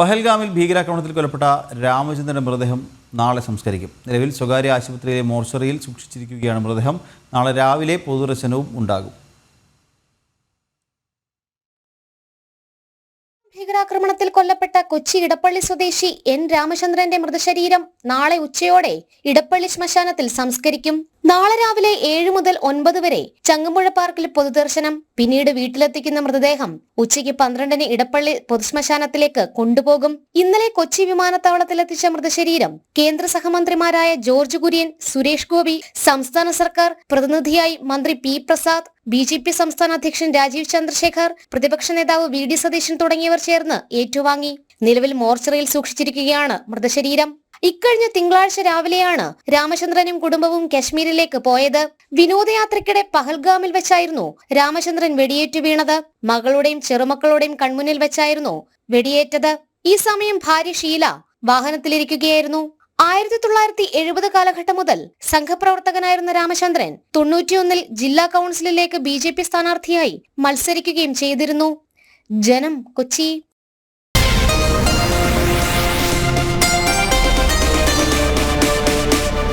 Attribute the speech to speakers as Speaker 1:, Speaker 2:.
Speaker 1: പഹൽഗാമിൽ ഭീകരാക്രമണത്തിൽ കൊല്ലപ്പെട്ട രാമചന്ദ്രന്റെ മൃതദേഹം നാളെ സംസ്കരിക്കും. നിലവിൽ സ്വകാര്യ ആശുപത്രിയിലെ മോർച്ചറിയിൽ സൂക്ഷിച്ചിരിക്കുകയാണ് മൃതദേഹം. നാളെ രാവിലെ പൊതുദർശനവും ഉണ്ടാകും.
Speaker 2: ഭീകരാക്രമണത്തിൽ കൊല്ലപ്പെട്ട കൊച്ചി ഇടപ്പള്ളി സ്വദേശി എൻ രാമചന്ദ്രന്റെ മൃതശരീരം നാളെ ഉച്ചയോടെ ഇടപ്പള്ളി ശ്മശാനത്തിൽ സംസ്കരിക്കും. നാളെ രാവിലെ ഏഴ് മുതൽ ഒൻപത് വരെ ചങ്ങമ്പുഴ പാർക്കിൽ പൊതുദർശനം. പിന്നീട് വീട്ടിലെത്തിക്കുന്ന മൃതദേഹം ഉച്ചയ്ക്ക് പന്ത്രണ്ടിന് ഇടപ്പള്ളി പൊതുശ്മശാനത്തിലേക്ക് കൊണ്ടുപോകും. ഇന്നലെ കൊച്ചി വിമാനത്താവളത്തിലെത്തിച്ച മൃതശരീരം കേന്ദ്ര സഹമന്ത്രിമാരായ ജോർജ് കുര്യൻ സുരേഷ് ഗോപി സംസ്ഥാന സർക്കാർ പ്രതിനിധിയായി മന്ത്രി P Prasad B J P സംസ്ഥാന അധ്യക്ഷൻ രാജീവ് ചന്ദ്രശേഖർ പ്രതിപക്ഷ നേതാവ് വി ഡി സതീശൻ തുടങ്ങിയവർ ചേർന്ന് ഏറ്റുവാങ്ങി. നിലവിൽ മോർച്ചറിയിൽ സൂക്ഷിച്ചിരിക്കുകയാണ് മൃതശരീരം. ഇക്കഴിഞ്ഞ തിങ്കളാഴ്ച രാവിലെയാണ് രാമചന്ദ്രനും കുടുംബവും കശ്മീരിലേക്ക് പോയത്. വിനോദയാത്രയ്ക്കിടെ പഹൽഗാമിൽ വെച്ചായിരുന്നു രാമചന്ദ്രൻ വെടിയേറ്റു വീണത്. മകളുടെയും ചെറുമക്കളുടെയും കൺമുന്നിൽ വെച്ചായിരുന്നു വെടിയേറ്റത്. ഈ സമയം ഭാര്യ ഷീല വാഹനത്തിലിരിക്കുകയായിരുന്നു. ആയിരത്തി തൊള്ളായിരത്തി എഴുപത് കാലഘട്ടം മുതൽ സംഘപ്രവർത്തകനായിരുന്ന രാമചന്ദ്രൻ തൊണ്ണൂറ്റിയൊന്നിൽ ജില്ലാ കൗൺസിലിലേക്ക് ബി ജെ പി സ്ഥാനാർത്ഥിയായി മത്സരിക്കുകയും ചെയ്തിരുന്നു. ജനം കൊച്ചി.